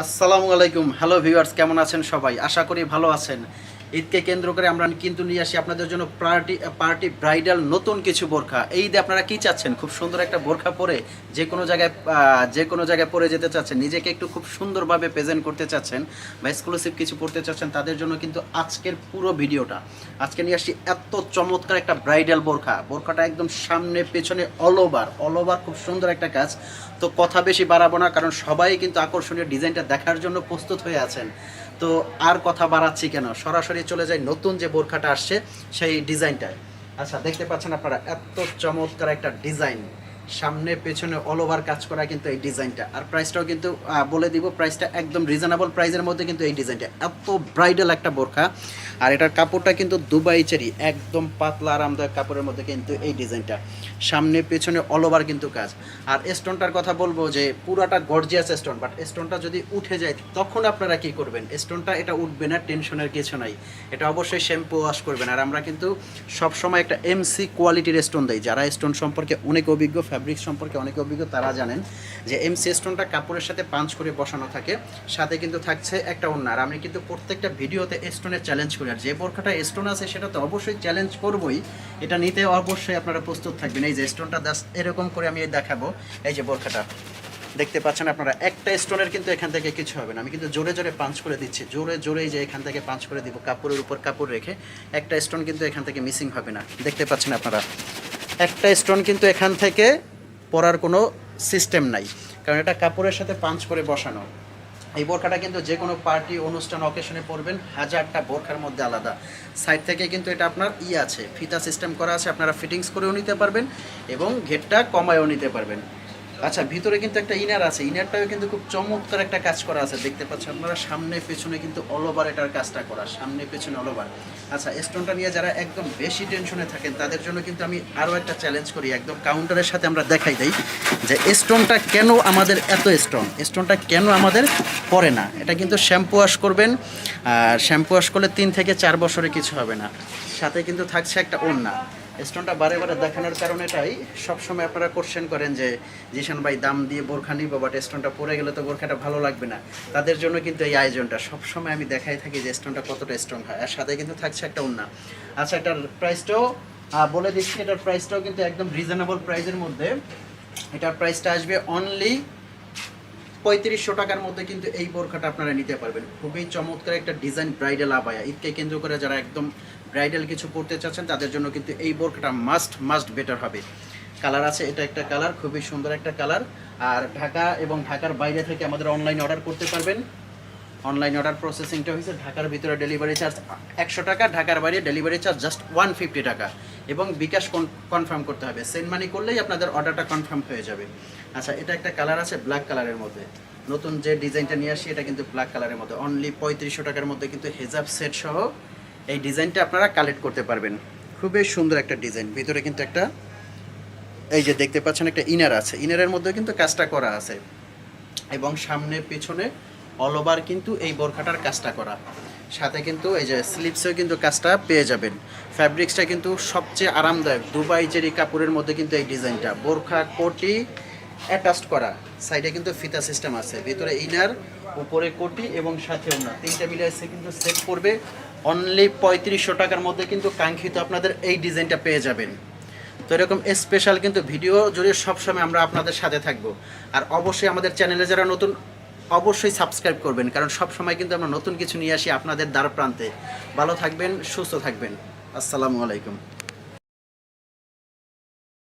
আসসালামু আলাইকুম। Hello viewers কেমন আছেন সবাই? আশা করি ভালো আছেন। ঈদকে কেন্দ্র করে আমরা কিন্তু নিয়ে আসি আপনাদের জন্য পার্টি পার্টি ব্রাইডাল নতুন কিছু বোরখা। এই ঈদে আপনারা কি চাচ্ছেন? খুব সুন্দর একটা বোরখা পরে যে কোনো জায়গায় যে কোনো জায়গায় পরে যেতে চাচ্ছেন, নিজেকে একটু খুব সুন্দরভাবে প্রেজেন্ট করতে চাচ্ছেন বা এক্সক্লুসিভ কিছু পড়তে চাচ্ছেন, তাদের জন্য কিন্তু আজকের পুরো ভিডিওটা। আজকে নিয়ে আসছি এত চমৎকার একটা ব্রাইডাল বোরখা। বোরখাটা একদম সামনে, পেছনে অল ওভার অল ওভার খুব সুন্দর একটা কাজ। তো কথা বেশি বাড়াবো না, কারণ সবাই কিন্তু আকর্ষণীয় ডিজাইনটা দেখার জন্য প্রস্তুত হয়ে আছেন। তো আর কথা বাড়াচ্ছি কেন? সরাসরি চলে যায় নতুন যে বোরখাটা আসছে, সেই ডিজাইনটায়। আচ্ছা দেখতে পাচ্ছেন আপনারা, এত চমৎকার একটা ডিজাইন। সামনে, পেছনে অল ওভার কাজ করা কিন্তু এই ডিজাইনটা। আর প্রাইসটাও কিন্তু বলে দিব প্রাইসটা একদম রিজনেবল প্রাইসের মধ্যে কিন্তু এই ডিজাইনটা। এত ব্রাইডাল একটা বোরখা। আর এটার কাপড়টা কিন্তু দুবাই চেরি, একদম পাতলা আরামদায়ক কাপড়ের মধ্যে কিন্তু এই ডিজাইনটা। সামনে, পেছনে অল ওভার কিন্তু কাজ। আর স্টোনটার কথা বলব যে, পুরাটা গর্জিয়াস স্টোন বাট স্টোনটা যদি উঠে যায়, তখন আপনারা কি করবেন? স্টোনটা এটা উঠবে না টেনশনের কিছু নাই। এটা অবশ্যই শ্যাম্পু ওয়াশ করবেন। আর আমরা কিন্তু সবসময় একটা এমসি কোয়ালিটির স্টোন দেই। যারা স্টোন সম্পর্কে অনেক অভিজ্ঞ ফ্যাব্রিক সম্পর্কে অনেক অভিজ্ঞ, তারা জানেন যে এমসি স্টোনটা কাপড়ের সাথে পাঞ্চ করে বসানো থাকে, সাথে কিন্তু থাকছে একটা অন্য আর আমি কিন্তু প্রত্যেকটা ভিডিওতে স্টোনের চ্যালেঞ্জ করি। আর যে বোরখাটা স্টোন আছে, সেটা তো অবশ্যই চ্যালেঞ্জ করবই। এটা নিতে অবশ্যই আপনারা প্রস্তুত থাকবেন। এই যে স্টোনটা জাস্ট এরকম করে আমি দেখাবো, এই যে বোরখাটা। দেখতে পাচ্ছেন আপনারা, একটা স্টোনের কিন্তু এখান থেকে কিছু হবে না। আমি কিন্তু জোরে জোরে পাঞ্চ করে দিচ্ছি। জোরে জোরেই যে এখান থেকে পাঞ্চ করে দিব, কাপড়ের উপর কাপড় রেখে, একটা স্টোন কিন্তু এখান থেকে মিসিং হবে না। দেখতে পাচ্ছেন আপনারা। একটা স্টোন কিন্তু এখান থেকে পরার কোনো সিস্টেম নাই। কারণ এটা কাপড়ের সাথে পাঞ্চ করে বসানো। এই বোরখাটা কিন্তু যে কোনো পার্টি, অনুষ্ঠান অকেশনে পরবেন। হাজারটা বোরখার মধ্যে আলাদা। সাইড থেকে কিন্তু এটা আপনার ই আছে। ফিতা সিস্টেম করা আছে। আপনারা ফিটিংস করেও নিতে পারবেন এবং ঘেরটা কমায়ও নিতে পারবেন। আচ্ছা ভিতরে কিন্তু একটা ইনার আছে। ইনারটাও কিন্তু খুব চমৎকার একটা কাজ করা আছে। দেখতে পাচ্ছেন আপনারা, সামনে পেছনে কিন্তু অল ওভার এটার কাজটা করা, সামনে পেছনে অল ওভার আচ্ছা স্টোনটা নিয়ে যারা একদম বেশি টেনশনে থাকেন, তাদের জন্য কিন্তু আমি আরও একটা চ্যালেঞ্জ করি। একদম কাউন্টারের সাথে আমরা দেখাই দেই যে স্টোনটা কেন আমাদের এত স্টোন স্টোনটা কেন আমাদের পরে না? এটা কিন্তু শ্যাম্পু ওয়াশ করবেন। আর শ্যাম্পু ওয়াশ করলে তিন থেকে চার বছরে কিছু হবে না। সাথে কিন্তু থাকছে একটা ওড়না। স্টোনটা বারে বারে দেখানোর কারণে এটাই সবসময় আপনারা কোশ্চেন করেন যে, জিশান ভাই, দাম দিয়ে বোরখা নিব বাট স্টোনটা পরে গেলে তো বোরখাটা ভালো লাগবে না। তাদের জন্য কিন্তু এই আয়োজনটা সবসময় আমি দেখাই থাকি যে, স্টোনটা কতটা স্ট্রং হয়। আর সাথে কিন্তু থাকছে একটা ওন্না আচ্ছা এটার প্রাইসটাও বলে দিচ্ছি, এটার প্রাইসটাও কিন্তু একদম রিজনেবল প্রাইসের মধ্যে। এটার প্রাইসটা আসবে অনলি পঁয়ত্রিশশো টাকার মধ্যে কিন্তু এই বোরখাটা আপনারা নিতে পারবেন। খুবই চমৎকার একটা ডিজাইন ব্রাইডাল আবায়া। ঈদকে কেন্দ্র করে যারা একদম ব্রাইডাল কিছু পড়তে চাচ্ছেন, তাদের জন্য কিন্তু এই বোরখাটা মাস্ট মাস্ট বেটার হবে। কালার আছে, এটা একটা কালার খুবই সুন্দর একটা কালার আর ঢাকা এবং ঢাকার বাইরে থেকে আমাদের অনলাইন অর্ডার করতে পারবেন। অনলাইন অর্ডার প্রসেসিংটা হয়েছে, ঢাকার ভিতরে ডেলিভারি চার্জ একশো টাকা, ঢাকার বাইরে delivery charge just one fifty টাকা। এবং বিকাশ কনফার্ম করতে হবে। সেন্ড মানি করলেই আপনাদের অর্ডারটা কনফার্ম হয়ে যাবে। আচ্ছা এটা একটা কালার আছে ব্ল্যাক কালারের মধ্যে। নতুন যে ডিজাইনটা নিয়ে আসি এটা কিন্তু ব্ল্যাক কালারের মধ্যে। অনলি পঁয়ত্রিশশো টাকার মধ্যে কিন্তু হেজাব সেট সহ এই ডিজাইনটা আপনারা কালেক্ট করতে পারবেন। খুবই সুন্দর একটা ডিজাইন। ভিতরে কিন্তু একটা, এই যে দেখতে পাচ্ছেন একটা ইনার আছে। ইনারের মধ্যে কিন্তু কাজটা করা আছে। এবং সামনে, পিছনে অল ওভার কিন্তু এই বোরখাটার কাজটা করা। সাথে কিন্তু এই যে স্লিপসেও কিন্তু কাজটা পেয়ে যাবেন। ফ্যাব্রিক্সটা কিন্তু সবচেয়ে আরামদায়ক। দুবাই জেরি কাপড়ের মধ্যে কিন্তু এই ডিজাইনটা। বোরখা, কোটি অ্যাটাচড করা। সাইডে কিন্তু ফিতা সিস্টেম আছে। ভিতরে ইনার উপরে কোটি এবং সাথে ওনা তিনটা মিলে কিন্তু সেট করবে। অনলি পঁয়ত্রিশশো টাকার মধ্যে কিন্তু কাঙ্ক্ষিত আপনাদের এই ডিজাইনটা পেয়ে যাবেন। তো এরকম স্পেশাল কিন্তু ভিডিও জুড়ে সবসময় আমরা আপনাদের সাথে থাকব। আর অবশ্যই আমাদের চ্যানেলে যারা নতুন, অবশ্যই সাবস্ক্রাইব করবেন, কারণ সব সময় কিন্তু আমরা নতুন কিছু নিয়ে আসি আপনাদের দ্বার প্রান্তে ভালো থাকবেন, সুস্থ থাকবেন। আসসালামু আলাইকুম।